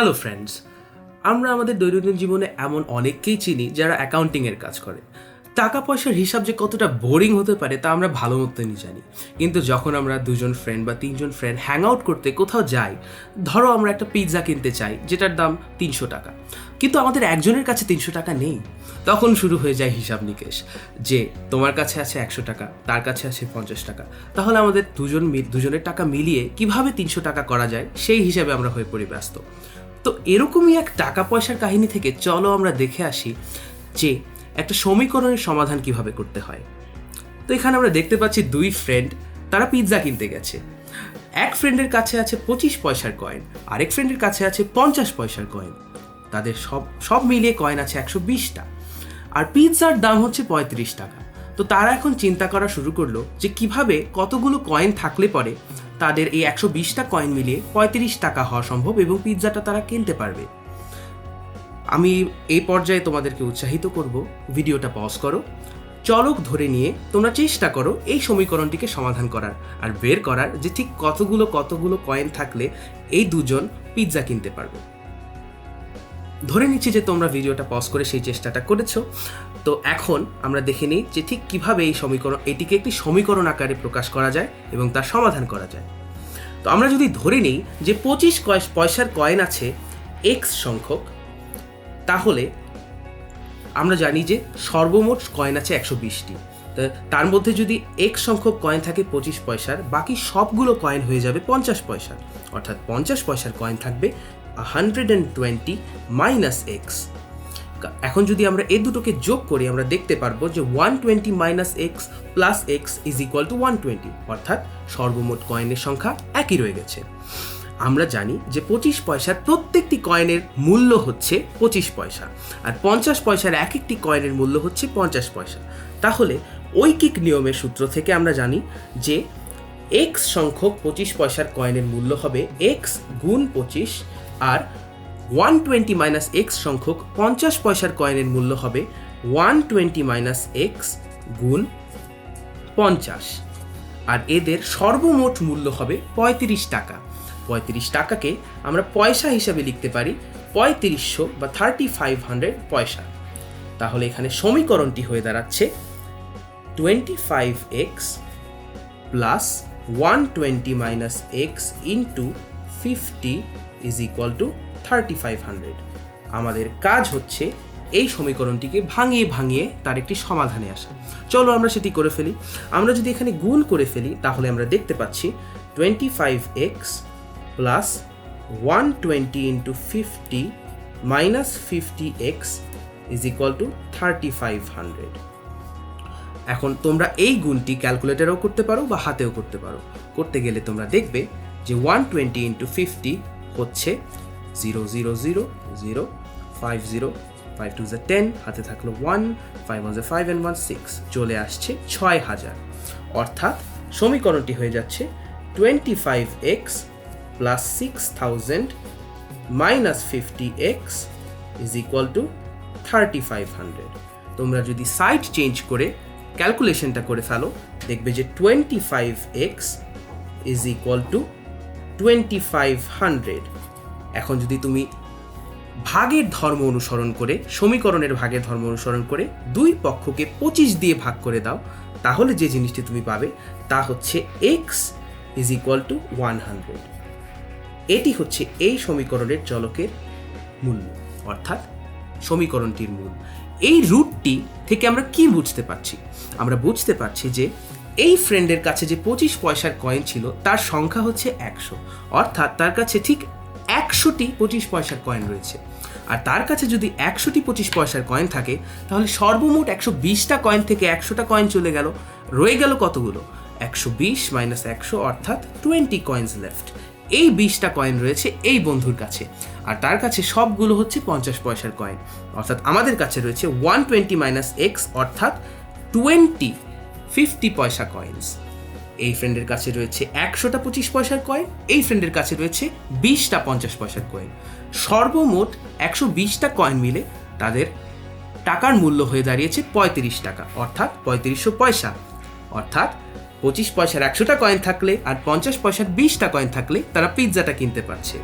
Hello friends আমরা আমাদের দৈনন্দিন জীবনে এমন অনেককেই চিনি যারা অ্যাকাউন্টিংয়ের কাজ করে। টাকা পয়সার হিসাব যে কতটা বোরিং হতে পারে তা আমরা ভালো মতনই জানি। কিন্তু যখন আমরা দুজন ফ্রেন্ড বা তিনজন ফ্রেন্ড হ্যাং আউট করতে কোথাও যাই, ধরো আমরা একটা পিৎজা কিনতে চাই, যেটার দাম তিনশো টাকা। কিন্তু আমাদের একজনের কাছে তিনশো টাকা নেই। তখন শুরু হয়ে যায় হিসাব নিকেশ। যে, তোমার কাছে আছে একশো টাকা, তার কাছে আছে পঞ্চাশ টাকা। তাহলে আমাদের দুজন দুজনের টাকা মিলিয়ে কীভাবে তিনশো টাকা করা যায়, সেই হিসাবে আমরা হয়ে পড়ি ব্যস্ত। তো এরকমই এক টাকা পয়সার কাহিনী থেকে চলো আমরা দেখে আসি যে একটা সমীকরণের সমাধান কীভাবে করতে হয়। তো এখানে আমরা দেখতে পাচ্ছি দুই ফ্রেন্ড তারা পিৎজা কিনতে গেছে। এক ফ্রেন্ডের কাছে আছে পঁচিশ পয়সার কয়েন আরেক ফ্রেন্ডের কাছে আছে পঞ্চাশ পয়সার কয়েন তাদের সব সব মিলিয়ে কয়েন আছে একশো বিশটা। আর পিৎজার দাম হচ্ছে পঁয়ত্রিশ টাকা। তো তারা এখন চিন্তা করা শুরু করল যে কীভাবে কতগুলো কয়েন থাকলে পরে তাদের এই একশো বিশটা কয়েন মিলিয়ে পঁয়ত্রিশ টাকা হওয়া সম্ভব এবং পিৎজাটা তারা কিনতে পারবে। আমি এই পর্যায়ে তোমাদেরকে উৎসাহিত করব। ভিডিওটা পজ করো। চলক ধরে নিয়ে তোমরা চেষ্টা করো এই সমীকরণটিকে সমাধান করার আর বের করার যে ঠিক কতগুলো কতগুলো কয়েন থাকলে এই দুজন পিৎজা কিনতে পারবে। ধরে নিচ্ছি যে তোমরা ভিডিওটা পজ করে সেই চেষ্টাটা করেছ। তো এখন আমরা দেখে নিই যে ঠিক কীভাবে এই সমীকরণ, এটিকে একটি সমীকরণ আকারে প্রকাশ করা যায় এবং তার সমাধান করা যায়। তো আমরা যদি ধরে নিই যে পঁচিশ পয়সার কয়েন আছে এক্স সংখ্যক, তাহলে আমরা জানি যে সর্বমোট কয়েন আছে একশো বিশটি। তার মধ্যে যদি এক সংখ্যক কয়েন থাকে পঁচিশ পয়সার, বাকি সবগুলো কয়েন হয়ে যাবে পঞ্চাশ পয়সার। অর্থাৎ পঞ্চাশ পয়সার কয়েন থাকবে hundred and twenty minus x এখন যদি আমরা এই দুটোকে যোগ করি, আমরা দেখতে পারব যে one twenty minus x plus x is equal to one twenty অর্থাৎ সর্বমোট কয়েনের সংখ্যা একই রয়ে গেছে। আমরা জানি যে পঁচিশ পয়সার প্রত্যেকটি কয়েনের মূল্য হচ্ছে পঁচিশ পয়সা, আর পঞ্চাশ পয়সার এক একটি কয়েনের মূল্য হচ্ছে পঞ্চাশ পয়সা। তাহলে ঐকিক নিয়মের সূত্র থেকে আমরা জানি যে এক্স সংখ্যক পঁচিশ পয়সার কয়েনের মূল্য হবে এক্স গুণ পঁচিশ আর ওয়ান টোয়েন্টি মাইনাস এক্স সংখ্যক পঞ্চাশ পয়সার কয়েনের মূল্য হবে ওয়ান টোয়েন্টি মাইনাস এক্স গুণ পঞ্চাশ। আর এদের সর্বমোট মূল্য হবে পঁয়ত্রিশ টাকা। পঁয়ত্রিশ টাকাকে আমরা পয়সা হিসাবে লিখতে পারি পঁয়ত্রিশশো বা থার্টি ফাইভ হান্ড্রেড পয়সা। তাহলে এখানে সমীকরণটি হয়ে দাঁড়াচ্ছে twenty five x plus one twenty minus x into fifty is equal to thirty five hundred আমাদের কাজ হচ্ছে এই সমীকরণটিকে ভাঙিয়ে ভাঙিয়ে তার একটি সমাধানে আসা। চলো আমরা সেটি করে ফেলি। আমরা যদি এখানে গুণ করে ফেলি, তাহলে আমরা দেখতে পাচ্ছি twenty five x plus one twenty into fifty minus fifty x is equal to thirty five hundred এখন তোমরা এই গুণটি ক্যালকুলেটরেও করতে পারো বা হাতেও করতে পারো। করতে গেলে তোমরা দেখবে যে ওয়ান টোয়েন্টি ইন্টু ফিফটি হচ্ছে zero zero zero zero five zero five two J ten হাতে থাকল one five one five and one six চলে আসছে ছয় হাজার। অর্থাৎ সমীকরণটি হয়ে যাচ্ছে twenty five x plus six thousand minus fifty x is equal to thirty five hundred তোমরা যদি সাইড চেঞ্জ করে ক্যালকুলেশনটা করে ফেলো, দেখবে যে twenty five x is equal to twenty five hundred এখন যদি তুমি ভাগের ধর্ম অনুসরণ করে, সমীকরণের ভাগের ধর্ম অনুসরণ করে দুই পক্ষকে পঁচিশ দিয়ে ভাগ করে দাও, তাহলে যে জিনিসটি তুমি পাবে তা হচ্ছে x is equal to one hundred এটি হচ্ছে এই সমীকরণের চলকের মূল্য অর্থাৎ সমীকরণটির মূল। এই রুটটি থেকে আমরা কি বুঝতে পারছি? আমরা বুঝতে পারছি যে এই ফ্রেন্ডের কাছে যে পঁচিশ পয়সার কয়েন ছিল, তার সংখ্যা হচ্ছে একশো। অর্থাৎ তার কাছে ঠিক একশোটি পঁচিশ পয়সার কয়েন রয়েছে। আর তার কাছে যদি একশোটি পঁচিশ পয়সার কয়েন থাকে, তাহলে সর্বমোট একশো বিশটা কয়েন থেকে একশোটা কয়েন চলে গেল। রয়ে গেল কতগুলো? একশো বিশ মাইনাস একশো, অর্থাৎ টোয়েন্টি কয়েন্স লেফট এই বিশটা কয়েন রয়েছে এই বন্ধুর কাছে। আর তার কাছে সবগুলো হচ্ছে পঞ্চাশ পয়সার কয়েন অর্থাৎ আমাদের কাছে রয়েছে ওয়ান টোয়েন্টি মাইনাস এক্স অর্থাৎ টোয়েন্টি ফিফটি পয়সা কয়েন্স এই ফ্রেন্ডের কাছে রয়েছে একশোটা পঁচিশ পয়সার কয়েন এই ফ্রেন্ডের কাছে রয়েছে বিশটা পঞ্চাশ পয়সার কয়েন সর্বমোট একশো বিশটা কয়েন মিলে তাদের টাকার মূল্য হয়ে দাঁড়িয়েছে পঁয়ত্রিশ টাকা, অর্থাৎ পঁয়ত্রিশশো পয়সা। অর্থাৎ পঁচিশ পয়সার একশোটা কয়েন থাকলে আর পঞ্চাশ পয়সার বিশটা কয়েন থাকলে তারা পিৎজাটা কিনতে পারছে।